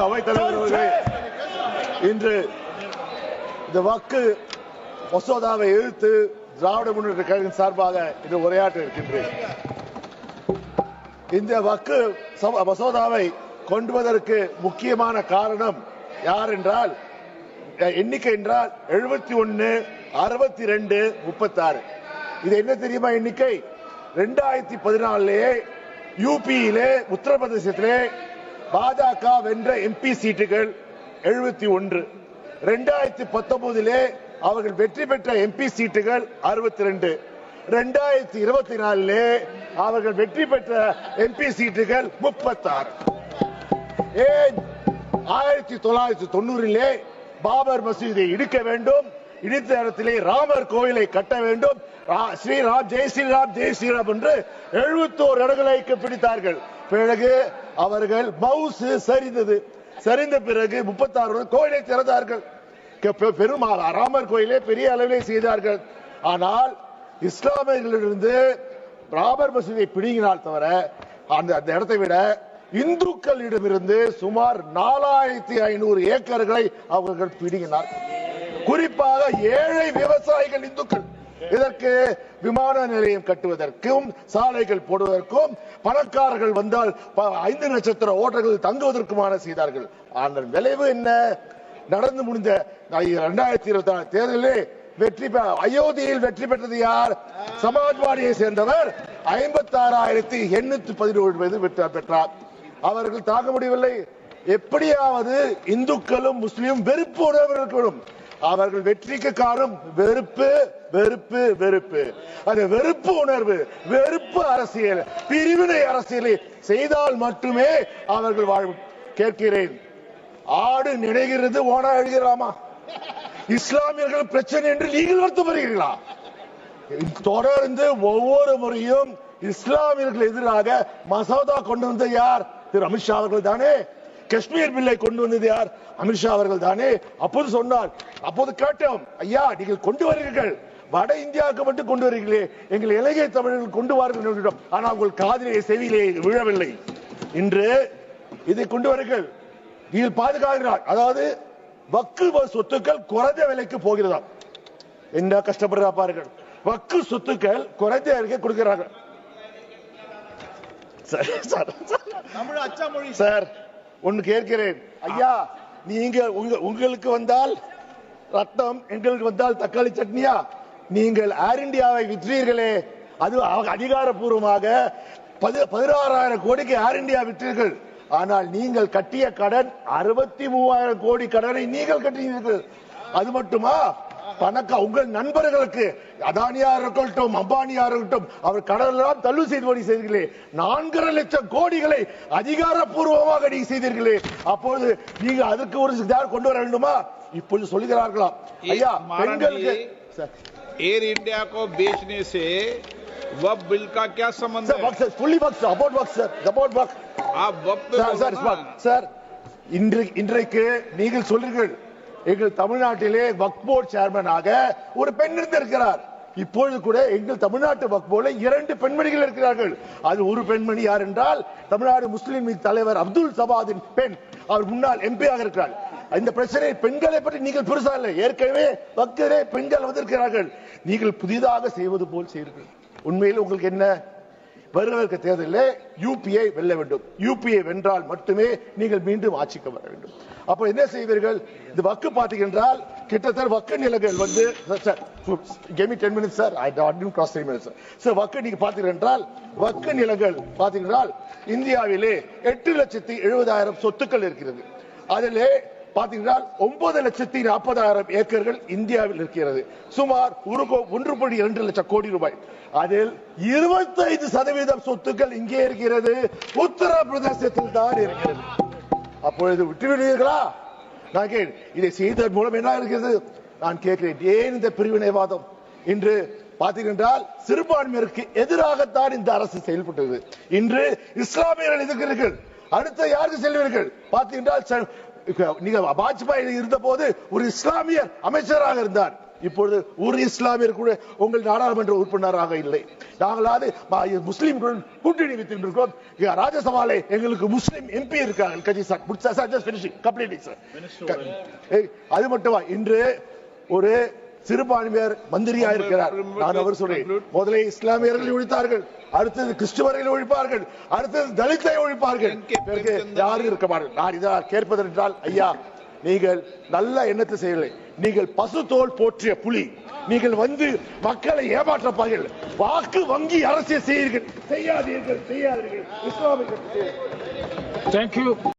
மாண்புமிகு அவைத்தலைவர் அவர்களே இன்று இந்த வாக்கு மசோதாவை எதிர்த்து திராவிட முன்னேற்ற கழகம் சார்பாக இன்று உரையாற்ற இருக்கின்றேன். இந்த வாக்கு மசோதாவை கொண்டு வருவதற்கு முக்கியமான காரணம் யார் என்றால் எண்ணிக்கை என்றால் எழுபத்தி ஒன்னு அறுபத்தி ரெண்டு முப்பத்தாறு. இது என்ன தெரியுமா எண்ணிக்கை? ரெண்டாயிரத்தி பதினாலிலே யூபியிலே உத்தரப்பிரதேசத்திலே பாஜக வென்ற எம்பி சீட்டுகள் எழுபத்தி ஒன்று. ரெண்டாயிரத்தி பத்தொன்பதிலே அவர்கள் வெற்றி பெற்ற எம்பி சீட்டுகள் அறுபத்தி ரெண்டு. ரெண்டாயிரத்தி இருபத்தி நாலிலே அவர்கள் வெற்றி பெற்ற எம்பி சீட்டுகள் முப்பத்தாறு. ஏன்? ஆயிரத்தி தொள்ளாயிரத்தி தொண்ணூறிலே பாபர் மசூதியை இடிக்க வேண்டும். இடித்த இடத்திலே ராமர் கோயிலை கட்ட வேண்டும். ஸ்ரீராம் ஜெய் ஸ்ரீராம் ஜெய் ஸ்ரீராம் என்று எழுபத்தோரு இடங்களை பிடித்தார்கள். பிறகு அவர்கள் மவுசு சரிந்தது. சரிந்த பிறகு முப்பத்தாறு கோயிலை திறந்தார்கள். பெரும் ராமர் கோயிலை பெரிய அளவிலே செய்தார்கள். ஆனால் இஸ்லாமியர்களிலிருந்து ராமர் மசூதியை பிடுங்கினால் தவிர அந்த அந்த இடத்தை விட இந்துக்களிடமிருந்து சுமார் நாலாயிரத்தி ஐநூறு ஏக்கர்களை அவர்கள் பிடுங்கினார் குறிப்பாக ஏழை விவசாயிகள் இந்துக்கள். இதற்கு விமான நிலையம் கட்டுவதற்கும் சாலைகள் போடுவதற்கும் பணக்காரர்கள் வந்தால் ஐந்து நட்சத்திர ஓட்டர்கள் தங்குவதற்குமான செய்தார்கள். ஆனால் விளைவு என்ன? நடந்து முடிந்த இரண்டாயிரத்தி இருபத்தி ஆறு தேர்தலில் வெற்றி அயோத்தியில் வெற்றி பெற்றது யார்? சமாஜ்வாடியை சேர்ந்தவர் ஐம்பத்தி ஆறாயிரத்தி எண்ணூத்தி பதினோரு பேர் வெற்றி பெற்றார். அவர்கள் தாங்க முடியவில்லை. எப்படியாவது இந்துக்களும் முஸ்லீமும் வெறுப்பு உணர்வு இருக்கணும் அவர்கள் வெற்றிக்கு காரணம் வெறுப்பு வெறுப்பு வெறுப்பு. அது வெறுப்பு உணர்வு வெறுப்பு அரசியல் பிரிவினை அரசியலை செய்தால் மட்டுமே அவர்கள் வாழும் கேட்கிறேன் ஆடு நினைகிறது ஓனா எழுகிறாமா இஸ்லாமியர்கள் பிரச்சனை என்று நீங்கள் வருத்தப்படுகிறீர்களா? தொடர்ந்து ஒவ்வொரு முறையும் இஸ்லாமியர்கள் எதிராக மசோதா கொண்டு வந்த யார்? திரு அமித்ஷா அவர்கள் தானே. காஷ்மீர் பில்லை கொண்டு வந்தது யார்? அமித்ஷா அவர்கள் தானே? அப்போது சொன்னார் அப்போது கேட்டோம் ஐயா நீங்கள் கொண்டு வருகிறீர்கள். வட இந்தியாவுக்கு மட்டும் கொண்டு வருகிறீர்களே. எங்கள் இலங்கை தமிழர்கள் கொண்டு கேட்டோம். ஆனால் உங்கள் காதிலே செவியிலே விழவில்லை. இன்று இதை கொண்டு வருங்கள். நீங்கள் பாதுகாக்கிறார். அதாவது வக்கு சொத்துக்கள் குறைந்த விலைக்கு போகிறதா என்ன கஷ்டப்படுறா பாருங்கள். வக்கு சொத்துக்கள் குறைந்த விலைக்கு கொடுக்கிறார்கள். Sir, sir, sir. தமிழ் ஒன்னு கேட்கிறேன். ஐயா நீங்க உங்களுக்கு வந்தால் ரத்தம் எங்களுக்கு வந்தால் தக்காளி சட்னியா? நீங்கள் ஏர் இந்தியாவை விற்றீர்களே. அது அதிகாரப்பூர்வமாக பதி- பதினாறாயிரம் கோடிக்கு ஏர் இந்தியா விற்றீர்கள். ஆனால் நீங்கள் கட்டிய கடன் அறுபத்தி மூவாயிரம் கோடி கடனை நீங்கள் கட்டினீர்கள். அது மட்டுமா? பணக்கா உங்கள் நண்பர்களுக்கு அதானியா இருக்கட்டும் அம்பானியா இருக்கட்டும் அவர் கடனெல்லாம் தள்ளு செய்து செய்தீர்களே நான்கரை லட்சம் கோடிகளை அதிகாரப்பூர்வமாக நீங்க செய்தீர்களே அப்போது நீங்க அதுக்கு ஒரு சிலர் கொண்டு வர வேண்டுமா இப்போது சொல்லுகிறார்களாம் ஐயா महाराज பெண்களுக்கு जी, சார் एयर इंडिया को बेचने से वह बिल का क्या संबंध சார் है வக் சார் ஃபுல்லி வக் சார் அபவுட் வக் சார் அபவுட் வக் आप वक्त पे சார் बोलो சார் ना। ஸ்மார்ட். சார் இன்று இன்றைக்கு நீங்கள் சொல்றீர்கள் எங்கள் தமிழ்நாட்டிலே வக் போர்டு சேர்மனாக ஒரு பெண் இருந்திருக்கிறார். இப்பொழுது கூட எங்கள் தமிழ்நாட்டு வக்போல இரண்டு பெண்மணிகள் இருக்கிறார்கள். அது ஒரு பெண்மணி யார் என்றால் தமிழ்நாடு முஸ்லிம் லீக் தலைவர் அப்துல் சபாதின் பெண். அவர் முன்னாள் எம்பியாக இருக்கிறார். இந்த பிரச்சனை பெண்களை பற்றி நீங்கள் பெருசா இல்லை. ஏற்கனவே வக்கரே பெண்கள் வந்திருக்கிறார்கள். நீங்கள் புதிதாக செய்வது போல் செய்யுங்கள். உண்மையில் உங்களுக்கு என்ன வருவதற்கு தேர்தலில் யூபிஐ வெல்ல வேண்டும். யூபிஐ வென்றால் மட்டுமே நீங்கள் மீண்டும் ஆட்சிக்கு வர வேண்டும். அப்ப என்ன செய்வீர்கள்? இந்த வக்கு பார்த்தீங்கன்றால் கிட்டத்தட்ட வக்கு நிலங்கள் வந்து கேமி ten minutes sir I dot cross three minutes sir வக்கு நீங்க வக்கு நிலங்கள் பார்த்தீங்கன்றால் இந்தியாவிலே எட்டு லட்சத்தி எழுபதாயிரம் சொத்துக்கள் இருக்கிறது. அதிலே பார்த்தீங்கன்னா ஒன்பது லட்சத்தி நாற்பதாயிரம் ஏக்கர்கள் இந்தியாவில் இருக்கிறது. சுமார் ஒரு கோ- ஒன்று புள்ளி இரண்டு லட்சம் கோடி ரூபாய். அதில் இருபத்தைந்து சதவீதம் சொத்துக்கள் இங்கே இருக்கிறது. உத்தரப்பிரதேசத்தில் தான் இருக்கிறது. அப்பொழுது விட்டுவிடுவீர்களா? நான் கேள் இதை செய்ததன் மூலம் என்ன இருக்கிறது? நான் கேட்கிறேன். ஏன் இந்த பிரிவினைவாதம்? இன்று பார்த்தீர்கள் சிறுபான்மையருக்கு எதிராகத்தான் இந்த அரசு செயல்பட்டது. இன்று இஸ்லாமியர்கள் எதிர்க்கிறீர்கள். அடுத்த யாருக்கு செல்வீர்கள்? பார்த்தீர்கள் நீங்க வாஜ்பாய் இருந்த போது ஒரு இஸ்லாமியர் அமைச்சராக இருந்தார். இப்பொழுது ஒரு இஸ்லாமியர் கூட உங்கள் நாடாளுமன்ற உறுப்பினராக இல்லை. நாங்களாவது முஸ்லிம்களுடன் கூட்டணி இங்க ராஜ்யசபால எங்களுக்கு முஸ்லிம் எம்பி இருக்காங்க கஜி சார் அது மட்டுமா? இன்று ஒரு சிறுபான்மையர் மந்திரியா இருக்கிறார். நான் அவர் சொல்றேன் முதலில் இஸ்லாமியர்களை ஒழித்தார்கள் அடுத்தது கிறிஸ்துவர்களை ஒழிப்பார்கள் அடுத்தது தலித்தை ஒழிப்பார்கள். யாரும் இருக்க மாட்டார்கள். நான் இதாக கேட்பதென்றால் ஐயா நீங்கள் நல்ல எண்ணத்தை செய்யலை நீங்கள் பசு தோல் போற்றிய புலி. நீங்கள் வந்து மக்களை ஏமாற்றப்பார்கள். வாக்கு வங்கி அரசியல் செய்யுங்கள் செய்யாதீர்கள் செய்யாதீர்கள். இஸ்லாமிய Thank you.